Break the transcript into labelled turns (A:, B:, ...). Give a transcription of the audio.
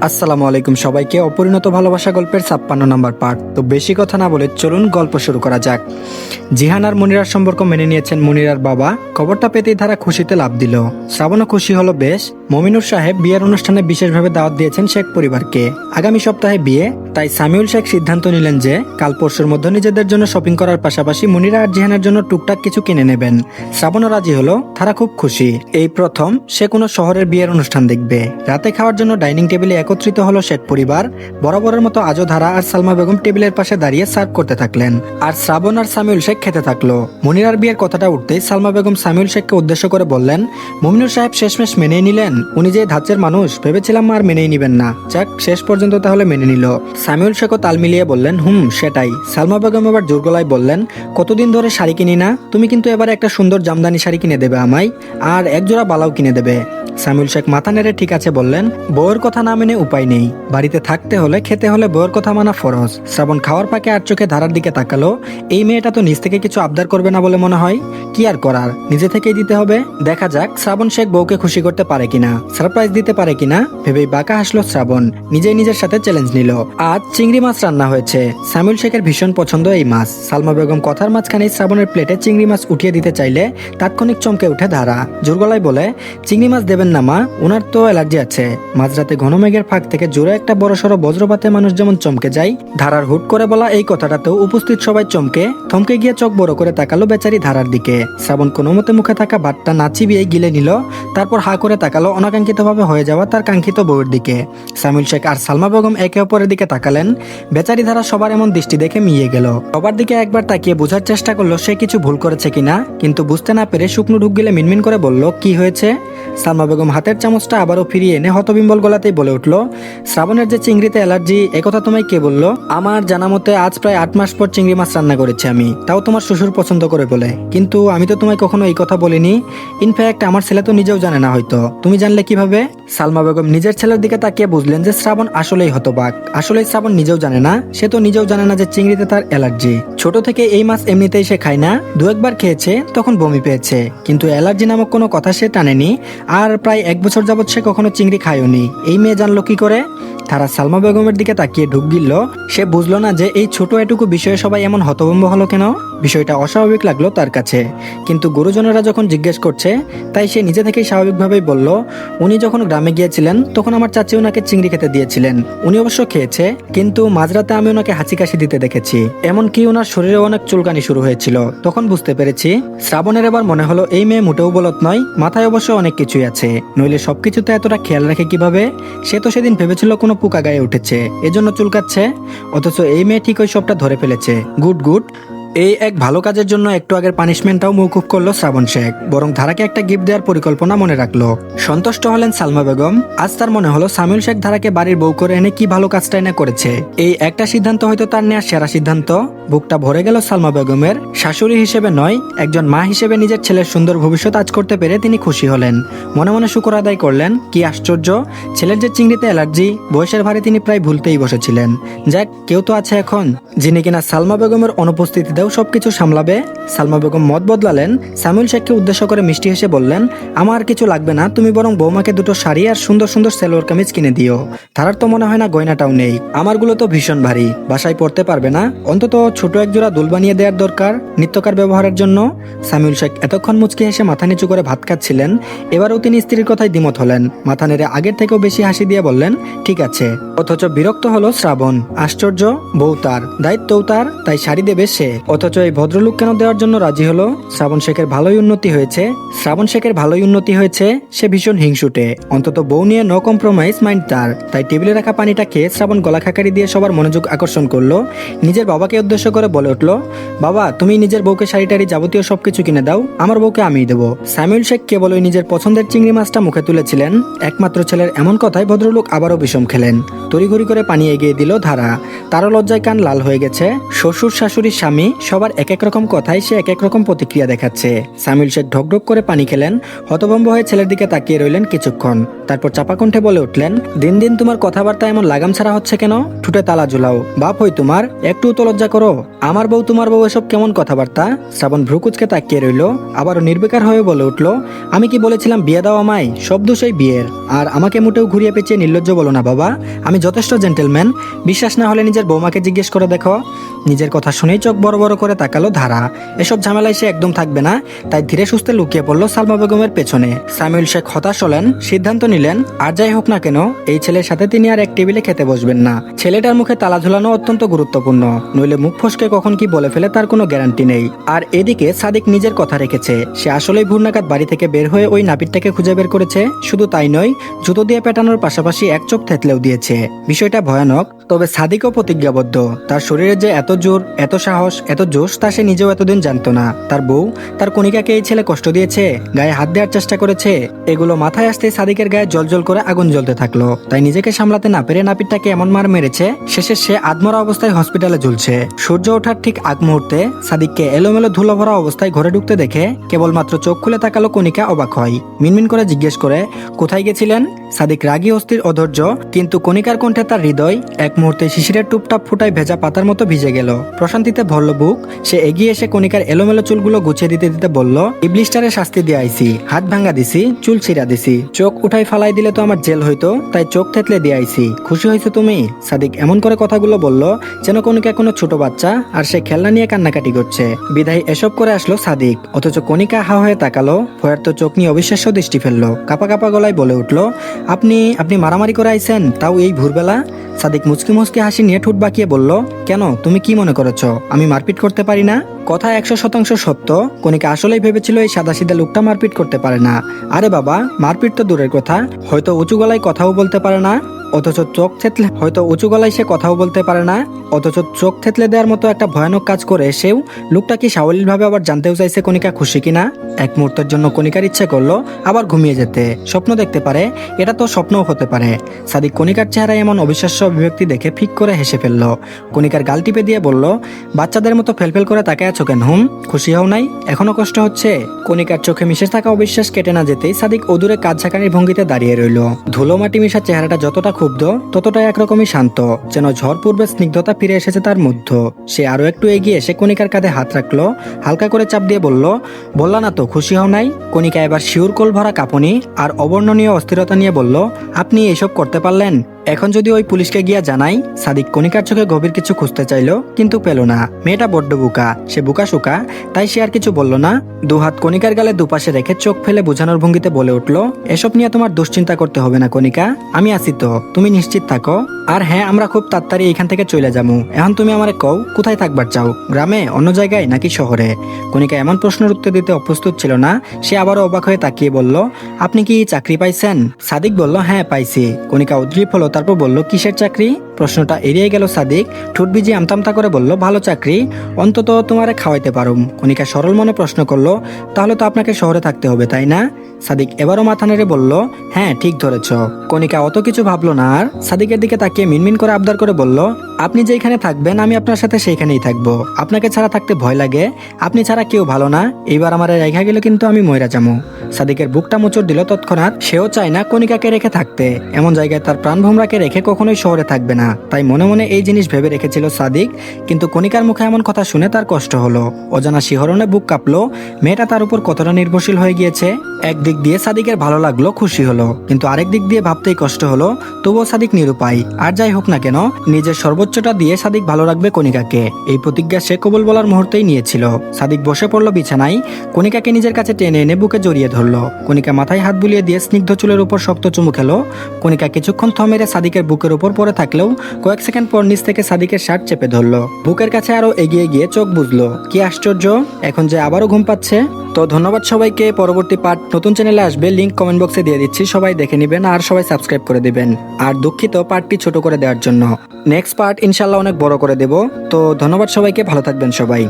A: আসসালামু আলাইকুম সবাইকে। অপরিণত ভালোবাসা গল্পের ছাপ্পান্ন নাম্বার পার্ট তো বেশি কথা না বলে চলুন গল্প শুরু করা যাক। জিহান আর মনিরার সম্পর্ক মেনে নিয়েছেন মনিরার বাবা। খবরটা পেতেই তারা খুশিতে লাভ দিল। শ্রাবণও খুশি হলো বেশ। মমিনুর সাহেব বিয়ের অনুষ্ঠানে বিশেষভাবে দাওয়াত দিয়েছেন শেখ পরিবারকে। আগামী সপ্তাহে বিয়ে, তাই সামিউল শেখ সিদ্ধান্ত নিলেন যে কাল পরশুর মধ্যে নিজেদের জন্য শপিং করার পাশাপাশি মনিরা আর জিহানের জন্য টুকটাক কিছু কিনে নেবেন। শ্রাবণও রাজি হলো। তারা খুব খুশি। এই প্রথম, সে কোনো শহরের বিয়ের অনুষ্ঠান দেখবে। রাতে খাওয়ার জন্য ডাইনিং টেবিলে একত্রিত হলো শেখ পরিবার। বরাবরের মতো আজও ধারা আর সালমা বেগম টেবিলের পাশে দাঁড়িয়ে সার্ভ করতে থাকলেন। আর শ্রাবণ আর সামিউল শেখ খেতে থাকল। মনিরার বিয়ের কথাটা উঠতেই সালমা বেগম সামিউল শেখকে উদ্দেশ্য করে বললেন মমিনুর সাহেব শেষমেশ মেনেই নিলেন। উনি যে ধাঁচের মানুষ, ভেবেছিলাম আর মেনেই নিবেন না। যাক, শেষ পর্যন্ত তাহলে মেনে নিল। সামিউল শেখও তাল মিলিয়ে বললেন, হুম, সেটাই। সালমা বেগম এবার জোর গলায় বললেন, কতদিন ধরে শাড়ি কিনি না? তুমি কিন্তু এবার একটা সুন্দর জামদানি শাড়ি কিনে দেবে আমায়, আর এক জোড়া বালাও কিনে দেবে। সামিউল শেখ মাথা নেড়ে ঠিক আছে বললেন, বউয়ের কথা না মেনে উপায় নেই। বাড়িতে থাকতে হলে খেতে হলে বউয়ের কথা মানা ফরজ। শ্রাবণ খাওয়ার পাকে আর চোখে ধারার দিকে তাকালো। এই মেয়েটা তো নিজ থেকে কিছু আবদার করবে না বলে মনে হয়। কি আর করার? নিজে থেকেই দিতে হবে। দেখা যাক শ্রাবণ শেখ বউকে খুশি করতে পারে কিনা। সারপ্রাইজ দিতে পারে কিনা? ভেবেই বাঁকা হাসলো শ্রাবণ। নিজেই নিজের সাথে চ্যালেঞ্জ নিল। আজ চিংড়ি মাছ রান্না হয়েছে। সামিউল শেখের ভীষণ পছন্দ এই মাছ। সালমা বেগম কথার মাঝখানে শ্রাবণের প্লেটে চিংড়ি মাছ উঠিয়ে দিতে চাইলে তাৎক্ষণিক চমকে উঠে ধারা। জোর গলায় বলে, চিংড়ি মাছ দেবেন না মা ওনার তো অ্যালার্জি আছে। মাঝরাতে ঘন মেঘের ফাঁক থেকে জোরে একটা বড় সড়ো বজ্রপাতে মানুষ যেমন চমকে যায়, ধারার হুট করে বলা এই কথাটাতেও উপস্থিত সবাই চমকে, থমকে গিয়ে চোখ বড় করে তাকালো বেচারি ধারার দিকে। শ্রাবণ কোনো মতে মুখে থাকা ভাতটা না চিবিয়ে গিলে নিল, তারপর হা করে তাকালো অনাকাঙ্ক্ষিতভাবে হয়ে যাওয়া তার কাঙ্ক্ষিত বউয়ের দিকে। সামিল শেখ আর সালমা বেগম একে অপরের দিকে তাকালেন, বেচারি ধারা সবার এমন দৃষ্টি দেখে মিয়ে গেল। সবার দিকে একবার তাকিয়ে বোঝার চেষ্টা করল সে কিছু ভুল করেছে কিনা, কিন্তু বুঝতে না পেরে শুকনো ঢুক গেলে মিনমিন করে বলল, কি হয়েছে? সালমা বেগম হাতের চামচটা আবারও ফিরিয়ে এনে হতবিম্বল গলাতেই বলে উঠল শ্রাবণের যে চিংড়িতে অ্যালার্জি একথা তোমায় কে বলল? আমার জানা মতে আজ প্রায় আট মাস পর চিংড়ি মাছ রান্না করেছি আমি। তাও তোমার শ্বশুর পছন্দ করে বলে। কিন্তু আমি তো তোমায় কখনো এই কথা বলিনি। ইনফ্যাক্ট আমার ছেলে তো নিজেও জানে না হয়তো। তুমি জানলে কীভাবে? সালমা বেগম নিজের ছেলের দিকে তাকিয়ে বুঝলেন যে শ্রাবণ আসলেই হতবাক। আসলেই শ্রাবণ নিজেও জানে না। সে তো নিজেও জানে না যে চিংড়িতে তার অ্যালার্জি। ছোট থেকে এই মাছ এমনিতেই সে খায় না। দু একবার খেয়েছে, তখন বমি পেয়েছে। কিন্তু অ্যালার্জি নামক কোনো কথা সে টানেনি। আর প্রায় এক বছর যাবৎ সে কখনো চিংড়ি খায়ওনি এই মেয়ে জানলো কি করে? তারা সালমা বেগমের দিকে তাকিয়ে ঢুক গিলল। সে বুঝলো না যে এই ছোট এটুকু বিষয়ে সবাই এমন হতভম্ব হলো কেন? বিষয়টা অস্বাভাবিক লাগল তার কাছে। কিন্তু গুরুজনেরা যখন জিজ্ঞেস করছে, তাই সে নিজে থেকেই স্বাভাবিকভাবেই বলল, উনি যখন গ্রামে গিয়েছিলেন, তখন আমার চাচি ওনাকে চিংড়ি খেতে দিয়েছিলেন। উনি অবশ্য খেয়েছে, কিন্তু মাঝরাতে আমি ওনাকে হাঁচি কাশি দিতে দেখেছি। এমনকি ওনার শরীরে অনেক চুলকানি শুরু হয়েছিল। তখন বুঝতে পেরেছি, শ্রাবণের এবার মনে হলো এই মেয়ে মোটেও বলত নয়, মাথায় অবশ্য অনেক কিছুই আছে। নইলে সবকিছুতে এতটা খেয়াল রাখে কীভাবে? সে তো সেদিন ভেবেছিল কোনো পোকা গায়ে উঠেছে। এজন্য চুলকাচ্ছে। অথচ এই মেয়ে ঠিক ওই সবটা ধরে ফেলেছে। Good good. এই এক ভালো কাজের জন্য একটু আগের পানিশমেন্টটাও মৌকুফ করল শ্রাবণ শেখ, বরং ধারাকে একটা গিফট দেওয়ার পরিকল্পনা মনে রাখল। সন্তুষ্ট হলেন সালমা বেগম। আজ তার মনে হলো সামিউল শেখ ধারাকে বাড়ির বউ করে এনে কি ভালো কাজটাই না করেছে। এই একটা সিদ্ধান্ত হয়তো তার নেওয়ার সেরা সিদ্ধান্ত। বুকটা ভরে গেল সালমা বেগমের। শাশুড়ি হিসেবে নয়, একজন মা হিসেবে নিজের ছেলের সুন্দর ভবিষ্যৎ আজ করতে পেরে তিনি খুশি হলেন। মনে মনে শুকর আদায় করলেন, কি আশ্চর্য, ছেলের যে চিংড়িতে অ্যালার্জি, বয়সের ভারে তিনি প্রায় ভুলতেই বসেছিলেন। যাক, কেউ তো আছে এখন, যিনি কিনা সালমা বেগমের অনুপস্থিতিতেও সবকিছু সামলাবে? সালমা বেগম মত বদলালেন। সামিউল শেখকে উদ্দেশ্য করে মিষ্টি হেসে বললেন, আমার কিছু লাগবে না, তুমি বরং বৌমাকে দুটো শাড়ি আর সুন্দর সুন্দর সেলোয়ার কামিজ কিনে দিও। তারার তো মনে হয় না গয়নাটাও নেই। আমারগুলো তো ভীষণ ভারী। বাসায় পড়তে পারবে না। অন্তত ছোট এক জোড়া দুল বানিয়ে দেওয়ার দরকার নিত্যকার ব্যবহারের জন্য। সামিউল শেখ এতক্ষণ মুচকি হেসে মাথা নিচু করে ভাত খাচ্ছিলেন। এবারও তিনি স্ত্রীর কথায় দ্বিমত হলেন। মাথা নেড়ে আগের থেকেও বেশি হাসি দিয়ে বললেন, ঠিক আছে। অথচ বিরক্ত হলো শ্রাবণ। আশ্চর্য, বউ তার। দায়িত্বও তার, তাই শাড়ি দেবে সে। অথচ এই ভদ্রলোক কেন দেওয়ার জন্য রাজি হলো? শ্রাবণ শেখের ভালোই উন্নতি হয়েছে। শ্রাবণ শেখের ভালোই উন্নতি হয়েছে, সে ভীষণ হিংসুটে। অন্তত বউ নিয়ে নো কম্প্রোমাইজ মাইন্ড তার। তাই টেবিলে রাখা পানিটা খেয়ে শ্রাবণ গলা খাকারি দিয়ে সবার মনোযোগ আকর্ষণ করল। নিজের বাবাকে উদ্দেশ্য করে বলে উঠল, বাবা, তুমি নিজের বউকে শাড়ি টাড়ি যাবতীয় সবকিছু কিনে দাও, আমার বউকে আমিই দেবো। স্যামুয়েল শেখ কেবল ওই নিজের পছন্দের চিংড়ি মাছটা মুখে তুলেছিলেন। একমাত্র ছেলের এমন কথায় ভদ্রলোক আবারও বিষম খেলেন। তড়িঘড়ি করে পানি এগিয়ে দিল ধারা। তারও লজ্জায় কান লাল হয়ে গেছে। শ্বশুর শাশুড়ির স্বামী সবার এক এক রকম কথায় সে এক এক রকম প্রতিক্রিয়া দেখাচ্ছে। সামিল শেখ ঢকঢক করে পানি খেলেন, হতভম্ব হয়ে ছেলের দিকে তাকিয়ে রইলেন কিছুক্ষণ। তারপর চাপা কণ্ঠে বলে উঠলেন, দিন দিন তোমার কথাবার্তা এমন লাগাম ছাড়া হচ্ছে কেন? ঠুটে তালা ঝুলাও। বাপ হই তোমার, একটু তো লজ্জা করো। আমার বউ তোমার বউ এসব কেমন কথাবার্তা? শ্রাবণ ভ্রুকুচকে তাকিয়ে রইল, আবারও নির্বিকার হয়ে বলে উঠল, আমি কি বলেছিলাম বিয়ে দাও আমায়? সব দোষই বিয়ের। আর আমাকে মোটেও ঘুরিয়ে পেঁচিয়ে নির্লজ্জ বলো না বাবা। আমি যথেষ্ট জেন্টেলম্যান। বিশ্বাস না হলে নিজের বৌমাকে জিজ্ঞেস করে দেখো। নিজের কথা শুনেই চোখ বড় বড় করে তাকালো ধারা। এসব ঝামেলায় সে একদম থাকবে না, তাই ধীরে সুস্থে লুকিয়ে পড়ল সালমা বেগমের পেছনে। সামিউল শেখ হতাশ হলেন, সিদ্ধান্ত নিলেন, আর যাই হোক না কেন, এই ছেলের সাথে তিনি আর এক টেবিলে খেতে বসবেন না। ছেলেটার মুখে তালা ঝুলানো অত্যন্ত গুরুত্বপূর্ণ, নইলে মুখ ফসকে কখন কি বলে ফেলে তার কোনো গ্যারান্টি নেই। আর এদিকে সাদিক নিজের কথা রেখেছে, সে আসলেই ভুরনাকাত বাড়ি থেকে বের হয়ে ওই নাপিতটাকে খুঁজে বের করেছে। শুধু তাই নয়, জুতো দিয়ে পেটানোর পাশাপাশি এক চোখ থেতলেও দিয়েছে। বিষয়টা ভয়ানক, তবে সাদিকও প্রতিজ্ঞাবদ্ধ, তার শরীরে যে এত জোর, এত সাহস, এত জোশ তা সে নিজেও এতদিন জানতো না। তার বউ, তার কণিকাকে এই ছেলে কষ্ট দিয়েছে, গায়ে হাত দেওয়ার চেষ্টা করেছে। এগুলো মাথায় আসতে সাদিকের গায়ে জল করে আগুন জ্বলতে থাকল। তাই নিজেকে সামলাতে না পেরে নাপিতটাকে এমন মার মেরেছে, শেষে সে আদমরা অবস্থায় হসপিটালে ঝুলছে। সূর্য ওঠার ঠিক আগ মুহূর্তে সাদিককে এলোমেলো ধুলো ভরা অবস্থায় ঘরে ঢুকতে দেখে কেবলমাত্র চোখ খুলে তাকালো কণিকা অবাক হয়। মিনমিন করে জিজ্ঞেস করে, কোথায় গেছিলেন? সাদিক রাগী, অস্থির, অধৈর্য, কিন্তু কণিকার কণ্ঠে তার হৃদয় এক মুহূর্তে শিশিরের টুপটাপ ফুটায় ভেজা পাতার মতো ভিজে গেল প্রশান্তিতে ভরল বুক। সে এগিয়ে এসে কণিকার এলোমেলো চুলগুলো গুছিয়ে দিতে দিতে বলল ইবলিস্টারে শাস্তি দিয়ে আইছি। হাত ভাঙ্গা দিছি, চুল ছিঁড়া দিছি। চোখ উঠাই ফালাই দিলে তো আমার জেল হইতো, তাই চোখ থেতলে দিয়ে আইছি। খুশি হয়েছো তুমি? সাদিক এমন করে কথাগুলো বলল, যেন কণিকা কোনো ছোট বাচ্চা আর সে খেলনা নিয়ে কান্নাকাটি করছে। বিদায় এসব করে আসলো সাদিক। অথচ কণিকা হা হয়ে তাকালো, ভয়ের তো চোখ নিয়ে অবিশ্বাস্য দৃষ্টি ফেলল। কাপা কাপা গলায় বলে উঠল, আপনি আপনি মারামারি করে আইছেন? তাও এই ভোরবেলা? সাদিক মুচকি মুচকি হাসি নিয়ে ঠোঁট বাঁকিয়ে বলল, কেন? তুমি কি মনে করেছ? আমি মারপিট করতে পারি না? কথা একশো শতাংশ সত্য। কনিকা আসলেই ভেবেছিল এই সাদা সিদা লোকটা মারপিট করতে পারে না। আরে বাবা, মারপিট তো দূরের কথা। হয়তো উঁচু গলায় কথাও বলতে পারে না। অথচ চোখ থেতলে, হয়তো উঁচু গলায় সে কথাও বলতে পারে না। অথচ চোখ থেতলে দেওয়ার মতো একটা ভয়ানক কাজ করে এসেও লোকটা কি সাবলীলভাবে আবার জানতেও চাইছে কণিকা খুশি কিনা? এক মুহূর্তের জন্য কণিকার ইচ্ছে করল আবার ঘুমিয়ে যেতে। স্বপ্ন দেখতে পারে, এটা তো স্বপ্নও হতে পারে। সাদিক কণিকার চেহারায় এমন অবিশ্বাস্য অভিব্যক্তি দেখে ফিক করে হেসে ফেলল। কণিকার গাল টিপে দিয়ে বলল, বাচ্চাদের মতো ফেলফেল করে তাকে আছো কেন, হুম? খুশি হও নাই? এখনও কষ্ট হচ্ছে? কণিকার চোখে মিশে থাকা অবিশ্বাস কেটে না যেতেই সাদিক অদূরে কাজ ঝাঁকানির ভঙ্গিতে দাঁড়িয়ে রইল। ধুলো মাটি মিশা চেহারাটা যতটা ক্ষুব্ধ, ততটাই একরকমই শান্ত, যেন ঝড় পূর্বে স্নিগ্ধতা ফিরে এসেছে তার মধ্য। সে আরও একটু এগিয়ে এসে কণিকার কাঁধে হাত রাখল, হালকা করে চাপ দিয়ে বলল, বললা না তো, খুশি হও নাই? কণিকা এবার শিউর কোল ভরা কাঁপুনি আর অবর্ণনীয় অস্থিরতা নিয়ে বলল, আপনি এসব করতে পারলেন? এখন যদি ওই পুলিশকে গিয়া জানাই, সাদিক কণিকার চোখে গভীর কিছু খুঁজতে চাইলো, কিন্তু পেল না। মেয়েটা বড্ড বুকা, সে বুকা শুকা, তাই সে আর কিছু বলল না। দুহাত কণিকার গালে দুপাশে রেখে চোখ ফেলে বোঝানোর ভঙ্গিতে বলে উঠল, এসব নিয়ে তোমার দুশ্চিন্তা করতে হবে না কণিকা, আমি আছি তো, তুমি নিশ্চিত থাকো। আর হ্যাঁ আমরা খুব তাড়াতাড়ি এখান থেকে চলে যাব এখন তুমি আমারে কও, কোথায় থাকবার চাও, গ্রামে, অন্য জায়গায়, নাকি শহরে? কণিকা এমন প্রশ্নের উত্তর দিতে অপ্রস্তুত ছিল না, সে আবারও অবাক হয়ে তাকিয়ে বলল, আপনি কি চাকরি পাইছেন? সাদিক বলল হ্যাঁ পাইছি। কণিকা উদ্গ্রীব হলো তারপর বলল কিসের চাকরি? প্রশ্নটা এড়িয়ে গেল সাদিক। ঠোঁট ভিজিয়ে আমতামতা করে বলল, ভালো চাকরি, অন্তত তোমারে খাওয়াইতে পারুম। কণিকা সরল মনে প্রশ্ন করল, তাহলে তো আপনাকে শহরে থাকতে হবে, তাই না? সাদিক এবারও মাথা নেড়ে বলল হ্যাঁ ঠিক ধরেছ। কণিকা অত কিছু ভাবলো না আর সাদিকের দিকে তাকিয়ে মিনমিন করে আবদার করে বলল, আপনি যেখানে থাকবেন, আমি আপনার সাথে সেইখানেই থাকব। আপনাকে ছাড়া থাকতে ভয় লাগে। আপনি ছাড়া কেউ ভালো না। এইবার আমার রেখা গেলে কিন্তু আমি ময়রা যাব সাদিকের বুকটা মোচড় দিল তৎক্ষণাৎ, সেও চায় না কণিকাকে রেখে থাকতে। এমন জায়গায় তার প্রাণ ভোমরাকে রেখে কখনোই শহরে থাকবে না। তাই মনে মনে এই জিনিস ভেবে রেখেছিল সাদিক। কিন্তু কণিকার মুখে এমন কথা শুনে তার কষ্ট হলো। অজানা শিহরণে বুক কাঁপলো। মেয়েটা তার উপর কতটা নির্ভরশীল হয়ে গিয়েছে? একদিক দিয়ে সাদিকের ভালো লাগল, খুশি হলো। কিন্তু আরেক দিক দিয়ে ভাবতেই কষ্ট হলো, তবুও সাদিক নিরুপায়। আর যাই হোক না কেন, নিজের সর্বোচ্চটা দিয়ে সাদিক ভালো রাখবে কণিকাকে। এই প্রতিজ্ঞা সে কবল বলার মুহূর্তেই নিয়েছিল। সাদিক বসে পড়ল বিছানায়, কণিকাকে নিজের কাছে টেনে এনে বুকে জড়িয়ে ধরলো। কণিকা মাথায় হাত বুলিয়ে দিয়ে স্নিগ্ধ চুলের উপর শক্ত চুমু খেলো। কণিকা কিছুক্ষণ থমেরে সাদিকের বুকের উপর পড়ে থাকলেও কয়েক সেকেন্ড পর নিচ থেকে সাদিকের শার্ট চেপে ধরলো। বুকের কাছে আরও এগিয়ে গিয়ে চোখ বুঝলো কি আশ্চর্য, এখন যে আবারও ঘুম পাচ্ছে। তো ধন্যবাদ সবাইকে। পরবর্তী পার্ট নতুন চ্যানেলে আসবে লিঙ্ক কমেন্ট বক্সে দিয়ে দিচ্ছি, সবাই দেখে নেবেন আর সবাই সাবস্ক্রাইব করে দিবেন। আর দুঃখিত পার্টটি ছোট করে দেওয়ার জন্য। নেক্সট পার্ট ইনশাল্লাহ অনেক বড় করে দেব। তো ধন্যবাদ সবাইকে, ভালো থাকবেন সবাই।